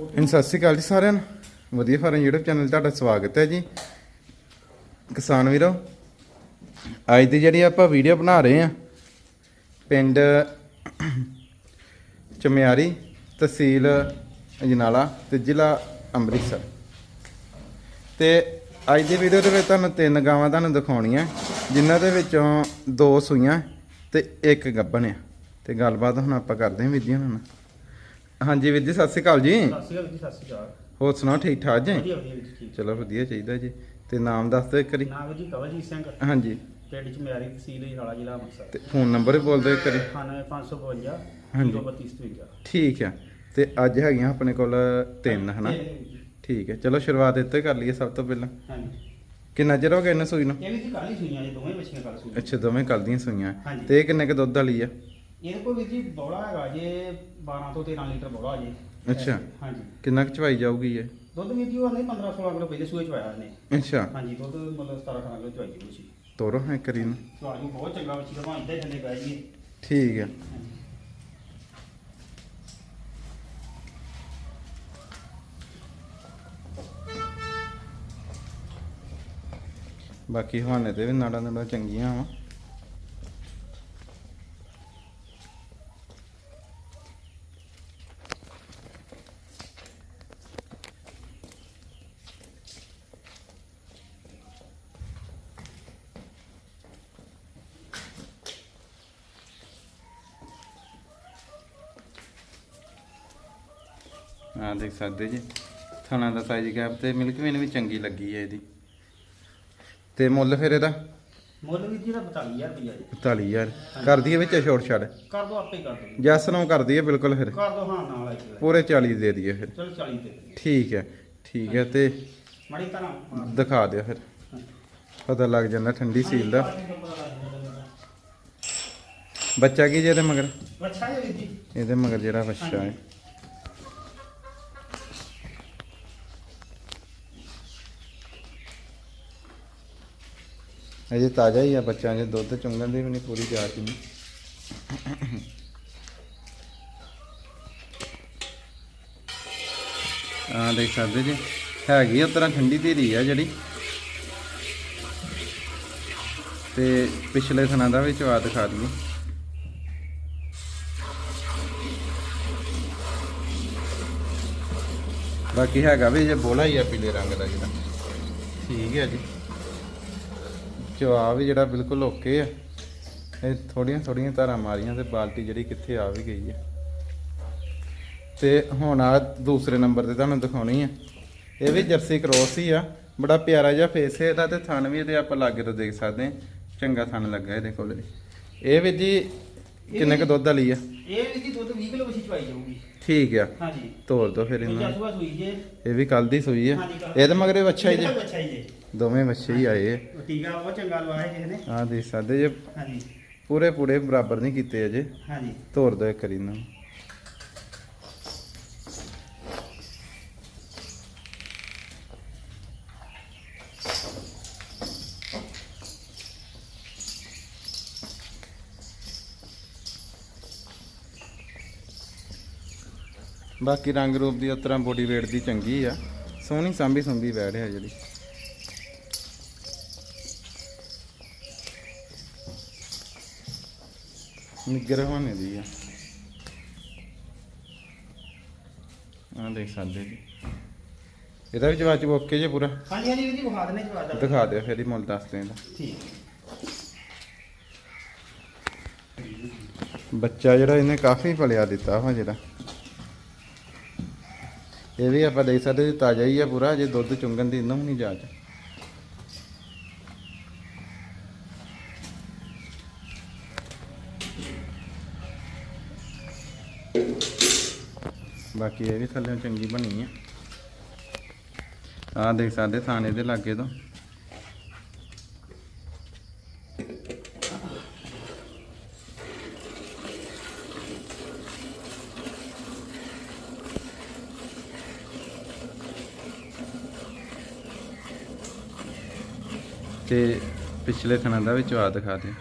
ਹਾਂਜੀ, ਸਤਿ ਸ਼੍ਰੀ ਅਕਾਲ ਜੀ ਸਾਰਿਆਂ ਨੂੰ। ਵਧੀਆ ਫਾਰਮ YouTube ਚੈਨਲ ਤੁਹਾਡਾ ਸਵਾਗਤ ਹੈ ਜੀ। ਕਿਸਾਨ ਵੀਰੋ, ਅੱਜ ਦੀ ਜਿਹੜੀ ਆਪਾਂ ਵੀਡੀਓ ਬਣਾ ਰਹੇ ਆ ਪਿੰਡ ਚਮਿਆਰੀ ਤਹਿਸੀਲ ਅਜਨਾਲਾ ਤੇ ਜ਼ਿਲ੍ਹਾ ਅੰਮ੍ਰਿਤਸਰ। ਤੇ ਅੱਜ ਦੀ ਵੀਡੀਓ ਦੇ ਵਿੱਚ ਤੁਹਾਨੂੰ ਤਿੰਨ ਗਾਵਾਂ ਤੁਹਾਨੂੰ ਦਿਖਾਉਣੀਆਂ, ਜਿਨ੍ਹਾਂ ਦੇ ਵਿੱਚੋਂ ਦੋ ਸੂਈਆਂ ਤੇ ਇੱਕ ਗੱਭਣ ਆ। ਤੇ ਗੱਲਬਾਤ ਹੁਣ ਆਪਾਂ ਕਰਦੇ ਹਾਂ ਵੀਰ ਨਾਲ। ਹਾਂਜੀ ਵੀਰ ਜੀ ਸਤਿ ਸ਼੍ਰੀ ਅਕਾਲ ਜੀ। ਸਤਿ ਸ਼੍ਰੀ ਅਕਾਲ ਜੀ ਸਤਿ ਸ਼੍ਰੀ ਅਕਾਲ। ਹੋਰ ਸੁਣਾਓ ਠੀਕ ਠਾਕ ਜੀ? ਵਧੀਆ ਵਧੀਆ ਜੀ ਠੀਕ। ਚਲੋ ਵਧੀਆ ਚਾਹੀਦਾ ਜੀ। ਤੇ ਨਾਮ ਦੱਸ ਦਿਓ ਇੱਕ ਵਾਰੀ। ਨਾਮ ਜੀ ਕਵਲਜੀਤ ਸਿੰਘ। ਹਾਂਜੀ। ਪਿੰਡ ਚ ਮਿਆਰੀ ਤਹਿਸੀਲ ਜਨਾਲਾ ਜ਼ਿਲ੍ਹਾ ਅੰਮ੍ਰਿਤਸਰ। ਤੇ ਫੋਨ ਨੰਬਰ ਵੀ ਬੋਲ ਦਿਓ ਇੱਕ ਵਾਰੀ। 98552 ਹਾਂਜੀ। 3252 ਠੀਕ ਆ। ਤੇ ਅੱਜ ਹੈਗੀਆਂ ਆਪਣੇ ਕੋਲ ਤਿੰਨ ਹਨਾ? ਠੀਕ ਹੈ ਚਲੋ ਸ਼ੁਰੂਆਤ ਇੱਥੇ ਕਰ ਲਈਏ ਸਭ ਤੋਂ ਪਹਿਲਾਂ। ਹਾਂਜੀ। ਕਿੰਨਾ ਚਿਰ ਹੋ ਗਿਆ ਇਹਨੂੰ ਸੂਈ ਨੂੰ? ਇਹ ਵੀ ਕੱਲ ਹੀ ਸੂਈਆਂ ਜੀ ਦੋਵੇਂ ਬੱਚੀਆਂ ਕੱਲ ਸੂਈਆਂ। ਅੱਛਾ ਦੋਵੇਂ ਕੱਲ੍ਹ ਦੀਆਂ ਸੂਈਆਂ। ਤੇ ਇਹ ਕਿੰਨੇ ਕ ਦੁੱਧ ਵਾਲੀ ਆ? ਇਹਦੇ ਕੋਲ ਵੀ ਜੀ ਬੋਲਾ ਹੈਗਾ ਜੇ 12 ਤੋਂ 13 ਲੀਟਰ ਬੋਲਾ ਜੇ। ਅੱਛਾ। ਹਾਂਜੀ। ਕਿੰਨਾ ਕੁ ਚਵਾਈ ਜਾਊਗੀ ਇਹ? ਦੁੱਧ ਵੀ ਜੀ ਉਹ ਨਹੀਂ 15 16 ਕਿਲੋ ਪਹਿਲੇ ਸੂਏ ਚ ਆਇਆ ਇਹਨੇ। ਅੱਛਾ। ਹਾਂਜੀ ਦੁੱਧ ਮਤਲਬ 17 18 ਕਿਲੋ ਚਵਾਈ ਜੀ ਸੀ ਤੋਰੋ ਹੈ ਕਰੀ ਨੂੰ ਸਵਾਲ ਬਹੁਤ ਚੰਗਾ ਬੱਚੀ ਦਾ ਭਾਂ ਇੱਦਾਂ ਹੀ ਥੱਲੇ ਬਹਿ ਜੀ ਠੀਕ ਆ। ਬਾਕੀ ਹਵਾਨੇ ਤੇ ਵੀ ਨਾੜਾਂ ਨਾੜਾਂ ਚੰਗੀਆਂ ਵਾ। ਆ ਦੇਖ ਸਕਦੇ ਜੀ। ਥਣਾ ਦਾ ਸਾਈਜ਼ ਗੈਪ ਤੇ ਮਿਲਕ ਵੇਨ ਵੀ ਚੰਗੀ ਲੱਗੀ ਹੈ ਇਹਦੀ। ਤੇ ਮੁੱਲ ਫਿਰ ਇਹਦਾ? ਮੁੱਲ ਵੀ ਜੀ ਦਾ 42000 ਰੁਪਇਆ ਜੀ। 45000 ਕਰ ਦਈਏ ਵਿੱਚ ਛੋੜ ਛੱਡ? ਕਰ ਦੋ ਆਪੇ ਕਰ ਦੋ ਜੈਸ ਨੂੰ ਕਰ ਦਈਏ ਬਿਲਕੁਲ ਫਿਰ? ਕਰ ਦੋ ਹਾਂ ਨਾਲ ਪੂਰੇ 40 ਦੇ ਦਈਏ ਫਿਰ। ਚਲੋ 40 ਦੇ। ਠੀਕ ਹੈ ਠੀਕ ਹੈ ਤੇ ਮਾੜੀ ਤਰ੍ਹਾਂ ਦਿਖਾ ਦਿਓ ਫਿਰ। ਪਤਾ ਲੱਗ ਜਾਂਦਾ ਠੰਡੀ ਸੀਲ ਦਾ। ਬੱਚਾ ਕੀ ਜੇ ਇਹਦੇ ਮਗਰ? ਜੀ। ਇਹਦੇ ਮਗਰ ਜਿਹੜਾ ਬੱਚਾ ਹੈ। ਅਜੇ ਤਾਜ਼ਾ ਹੀ ਆ ਬੱਚਾ ਜੇ ਦੁੱਧ ਚੁੰਗਣ ਦੀ ਵੀ ਨਹੀਂ ਪੂਰੀ ਜਾਚ ਨਹੀਂ ਆ ਦੇਖ ਸਕਦੇ ਜੀ, ਹੈਗੀ ਉਸ ਠੰਡੀ ਧੀਰੀ ਆ ਜਿਹੜੀ। ਤੇ ਪਿਛਲੇ ਥਣਾ ਦਾ ਵੀ ਚਵਾ ਦਿਖਾ ਦਈਏ ਬਾਕੀ ਹੈਗਾ ਵੀ ਜੇ ਬੋਲਾ ਹੀ ਆ ਪੀਲੇ ਰੰਗ ਦਾ ਜਿਹੜਾ। ਠੀਕ ਹੈ ਜੀ। ਜਵਾਬ ਵੀ ਜਿਹੜਾ ਬਿਲਕੁਲ ਓਕੇ ਆ। ਇਹ ਥੋੜੀਆਂ ਥੋੜੀਆਂ ਧਾਰਾਂ ਮਾਰੀਆਂ ਤੇ ਬਾਲਟੀ ਜਿਹੜੀ ਕਿੱਥੇ ਆ ਵੀ ਗਈ ਹੈ ਤੇ ਹੁਣ ਆ ਦੂਸਰੇ ਨੰਬਰ ਤੇ ਤੁਹਾਨੂੰ ਦਿਖਾਉਣੀ ਆ। ਇਹ ਵੀ ਜਰਸੀ ਕ੍ਰੋਸ ਹੀ ਆ। ਬੜਾ ਪਿਆਰਾ ਜਿਹਾ ਫੇਸ ਹੈ ਇਹਦਾ ਤੇ ਥਣ ਵੀ ਇਹਦੇ ਆਪਾਂ ਲਾਗੇ ਤੋਂ ਦੇਖ ਸਕਦੇ ਹਾਂ। ਚੰਗਾ ਥਣ ਲੱਗਾ ਇਹਦੇ ਕੋਲ ਇਹ ਵੀ ਜੀ ਕਿੰਨੇ ਕ ਦੁੱਧ ਵਾਲੀ ਆ? ਇਹ ਵੀ ਜੀ ਦੁੱਧ 20 ਕਿਲੋ ਵਸੀ ਚਵਾਈ ਜਾਊਗੀ। ਠੀਕ ਆ। ਹਾਂਜੀ। ਤੋਰ ਦੋ ਫਿਰ ਇਹਨਾਂ ਇਹ ਵੀ ਕੱਲ ਦੀ ਸੂਈ ਆ। ਇਹਦੇ ਮਗਰੇ ਹੀ ਅੱਛਾ ਹੀ ਜੇ। ਦੋਵੇਂ ਬੱਚੇ ਹੀ ਆਏ। ਉਹ ਟੀਕਾ ਬਹੁਤ ਚੰਗਾ ਲਵਾਇਆ ਜੀ ਇਹਨੇ ਆ ਦੇਖ ਸਕਦੇ ਜੇ ਹਾਂਜੀ। ਪੂਰੇ ਪੂਰੇ ਬਰਾਬਰ ਨਹੀਂ ਕੀਤੇ ਅਜੇ। ਹਾਂਜੀ। ਤੋਰ ਦੋ ਇੱਕ ਵਾਰੀ ਇਹਨਾਂ ਨੂੰ। ਬਾਕੀ ਰੰਗ ਰੂਪ ਦੀ ਉਸ ਤਰ੍ਹਾਂ ਬੋਡੀ weight ਦੀ ਚੰਗੀ ਆ। ਸੋਹਣੀ ਸਾਂਭੀ ਸੁੰਭੀ ਬੈਠ ਹੈ ਜਿਹੜੀ। ਨਿੱਗਰ ਹਵਾਨੇ ਦੀ ਆ। ਆ ਦੇਖ ਸਕਦੇ ਜੀ ਇਹਦਾ ਵੀ ਜਵਾਬ ਓਕੇ ਜੇ ਪੂਰਾ। ਹਾਂਜੀ ਹਾਂਜੀ ਵੀਰ ਜੀ ਵਿਖਾ ਜਵਾਬ ਦਾ। ਦਿਖਾ ਦਿਓ ਫਿਰ ਹੀ ਮੁੱਲ ਦੱਸ ਦੇ ਇਹਦਾ ਠੀਕ। ਬੱਚਾ ਜਿਹੜਾ ਇਹਨੇ ਕਾਫੀ ਪਲਿਆ ਦਿੱਤਾ ਵਾ ਜਿਹੜਾ। ਇਹ ਵੀ ਆਪਾਂ ਦੇਖ ਸਕਦੇ ਜੀ, ਤਾਜ਼ਾ ਹੀ ਆ ਪੂਰਾ ਜੇ ਦੁੱਧ ਚੁੰਗਣ ਦੀ ਇਹਨਾਂ ਨੂੰ ਨਹੀਂ ਜਾਚ। ਬਾਕੀ ਇਹ ਵੀ ਥੱਲੇ ਚੰਗੀ ਬਣੀ ਆ। ਆਹ ਦੇਖ ਸਕਦੇ ਥਾਣੇ ਦੇ ਲਾਗੇ ਤੋਂ। ਤੇ ਪਿਛਲੇ ਥਣਾ ਦਾ ਵੀ ਚਵਾ ਦਿਖਾ ਦੇ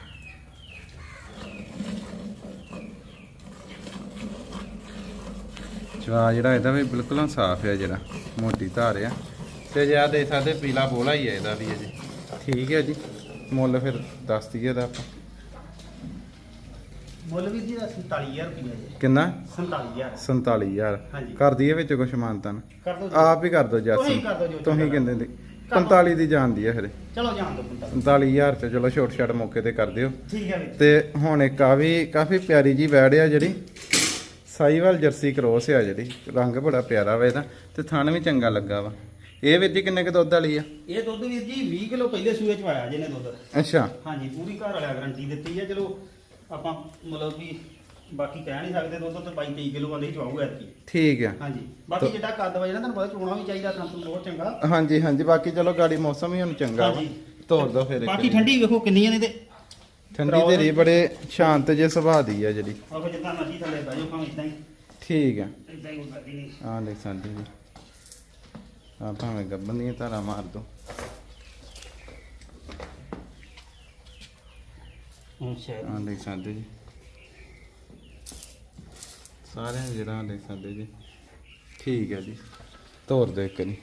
ਚਵਾ ਜਿਹੜਾ ਇਹਦਾ ਵੀ ਬਿਲਕੁਲ ਸਾਫ਼ ਹੈ ਜਿਹੜਾ ਮੋਟੀ ਧਾਰ ਆ। ਤੇ ਜੇ ਆ ਦੇ ਸਕਦੇ ਪੀਲਾ ਬੋਲਾ ਹੀ ਹੈ ਇਹਦਾ ਵੀ ਅਜੇ। ਠੀਕ ਹੈ ਜੀ ਮੁੱਲ ਫਿਰ ਦੱਸ ਦਈਏ ਦਾ ਆਪਾਂ। ਮੁੱਲ ਵੀਰ ਜੀ ਦਾ 47000 ਰੁਪਏ ਜੀ। ਕਿੰਨਾ? 47000 47000 ਹਾਂਜੀ। ਕਰ ਦਈਏ ਵਿੱਚ ਕੁਛ ਮਾਨਤਨ ਕਰ ਦੋ ਆਪ ਹੀ ਕਰ ਦੋ ਜੱਸ ਤੁਸੀਂ ਜੋ ਕਿੰਨੇ ਦੀ ਕਰ ਦਿਓ। 45 ਦੀ ਜਾਂਦੀ ਹੈ ਫਿਰ। ਚਲੋ ਜਾਣ ਦੋ 45 45000 ਚ ਚਲੋ ਛੋਟ ਛਾਟ ਮੌਕੇ ਤੇ ਕਰ ਦਿਓ। ਠੀਕ ਹੈ ਤੇ ਹੁਣ ਇੱਕ ਆ ਵੀ ਕਾਫੀ ਪਿਆਰੀ ਜੀ ਵੈੜ ਆ ਜਿਹੜੀ। ਸਾਈਵਾਲ ਜਰਸੀ ਕ੍ਰੋਸ ਆ ਜਿਹੜੀ ਰੰਗ ਬੜਾ ਪਿਆਰਾ ਵਾ ਇਹਦਾ ਤੇ ਥਣ ਵੀ ਚੰਗਾ ਲੱਗਾ ਵਾ। ਇਹ ਵੀਰ ਜੀ ਕਿੰਨੇ ਕੁ ਦੁੱਧ ਵਾਲੀ ਆ? ਇਹ ਦੁੱਧ ਵੀਰ ਜੀ 20 ਕਿਲੋ ਪਹਿਲੇ ਸੂਏ ਚ ਪਾਇਆ ਜਿਹਨੇ ਦੁੱਧ। ਅੱਛਾ। ਹਾਂਜੀ ਪੂਰੀ ਘਰ ਵਾਲਾ ਗਾਰੰਟੀ ਦਿੱਤੀ ਹੈ ਚਲੋ ਆਪਾਂ ਮਤਲਬ ਵੀ ਬਾਕੀ ਕਹਿ ਨਹੀਂ ਸਕਦੇ ਦੁੱਧ ਤੇ 22 23 ਕਿਲੋ ਵਾਲੇ ਚਵਾਊਗਾ ਐਤਕੀ। ਠੀਕ ਆ। ਹਾਂਜੀ ਬਾਕੀ ਜਿਹੜਾ ਕੱਦ ਵਾ ਜਿਹੜਾ ਤੁਹਾਨੂੰ ਪਤਾ ਚੋਣਾ ਵੀ ਚਾਹੀਦਾ ਸੰਤੂ ਬਹੁਤ ਚੰਗਾ। ਹਾਂਜੀ ਹਾਂਜੀ ਬਾਕੀ ਚਲੋ ਗਾੜੀ ਮੌਸਮ ਵੀ ਹੁਣ ਚੰਗਾ ਵਾ। ਹਾਂਜੀ। ਤੋੜ ਦੋ ਫਿਰ ਬਾਕੀ। ਠੰਡੀ ਵੇਖੋ ਕਿੰਨੀਆਂ ਨੇ ਤੇ ਠੰਡੀ ਧੀਰੀ ਬੜੇ ਸ਼ਾਂਤ ਜੇ ਸੁਭਾਅ ਦੀ ਆ ਜਿਹੜੀ। ਆਪ ਜਿੱਦਾਂ ਮਰਜ਼ੀ ਥੱਲੇ ਬਹਿ ਜਾਓ ਭਾਵੇਂ ਇਦਾਂ ਹੀ। ਠੀਕ ਆ। ਇਦਾਂ ਹੀ ਕਰਦੀ ਨਹੀਂ। ਆ ਦੇਖ ਸਕਦੇ ਜੀ ਆ ਭਾਵੇਂ ਗੱਬਨ ਦੀਆਂ ਧਾਰਾਂ ਮਾਰ ਦੋ। ਆ ਦੇਖ ਸਕਦੇ ਜੀ। ਸਾਰਿਆਂ ਦਾ ਜਿਹੜਾ ਦੇਖ ਸਕਦੇ ਜੀ। ਠੀਕ ਹੈ ਜੀ। ਤੋੜ ਦੇ ਇੱਕ ਨਹੀਂ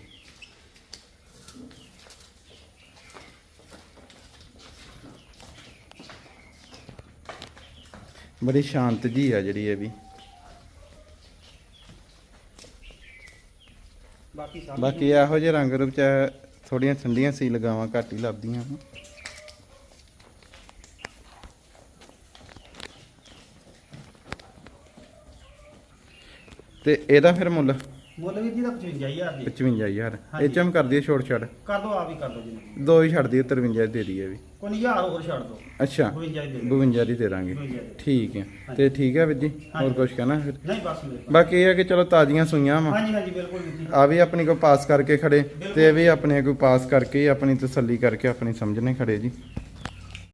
ਬੜੀ ਸ਼ਾਂਤ ਜੀ ਆ ਜਿਹੜੀ ਇਹ ਵੀ। ਬਾਕੀ ਸਭ ਬਾਕੀ ਇਹੋ ਜਿਹੇ ਰੰਗ ਰੂਪ ਚ ਥੋੜੀਆਂ ਠੰਡੀਆਂ ਸੀ ਲਗਾਵਾਂ ਘੱਟ ਹੀ ਲੱਭਦੀਆਂ ਹਨ ਤੇ ਇਹਦਾ ਫਿਰ ਮੁੱਲ? ਮੁੱਲ ਵੀਰ ਜੀ ਦਾ 55000 ਜੀ 55000 ਇਹ ਹਾਂਜੀ। ਚਮ ਕਰ ਦਈਏ ਛੋੜ ਛੱਡ ਕਰ ਦੋ ਆਪ ਹੀ ਕਰ ਦੋ ਜੀ। ਦੋ ਹੀ ਛੱਡ ਦਈਏ 53 ਦੇ ਦਈਏ ਵੀ। ਕੋਈ ਨਹੀਂ ਹਜ਼ਾਰ ਹੋਰ ਛੱਡ ਦੋ। ਅੱਛਾ 52 ਦੇ ਦਿਓ। 52 ਦੀ ਦੇ ਦਾਂਗੇ। 52 ਦੇ। ਠੀਕ ਹੈ। ਤੇ ਠੀਕ ਹੈ ਵੀਰ ਜੀ ਹੋਰ। ਕੁਝ ਕਹਿਣਾ ਫਿਰ? ਨਹੀਂ ਬਸ ਬਾਕੀ ਇਹ ਹੈ ਕਿ ਚਲੋ ਤਾਜ਼ੀਆਂ ਸੂਈਆਂ ਵਾ। ਹਾਂਜੀ ਹਾਂਜੀ ਬਿਲਕੁਲ ਵੀਰ ਜੀ। ਆ ਵੀ ਆਪਣੀ ਕੋ ਪਾਸ ਕਰਕੇ ਖੜੇ ਤੇ ਇਹ ਵੀ ਆਪਣੇ ਕੋ ਪਾਸ ਕਰਕੇ ਹੀ ਆਪਣੀ ਤਸੱਲੀ ਕਰਕੇ ਆਪਣੀ ਸਮਝਣੇ ਖੜੇ ਜੀ।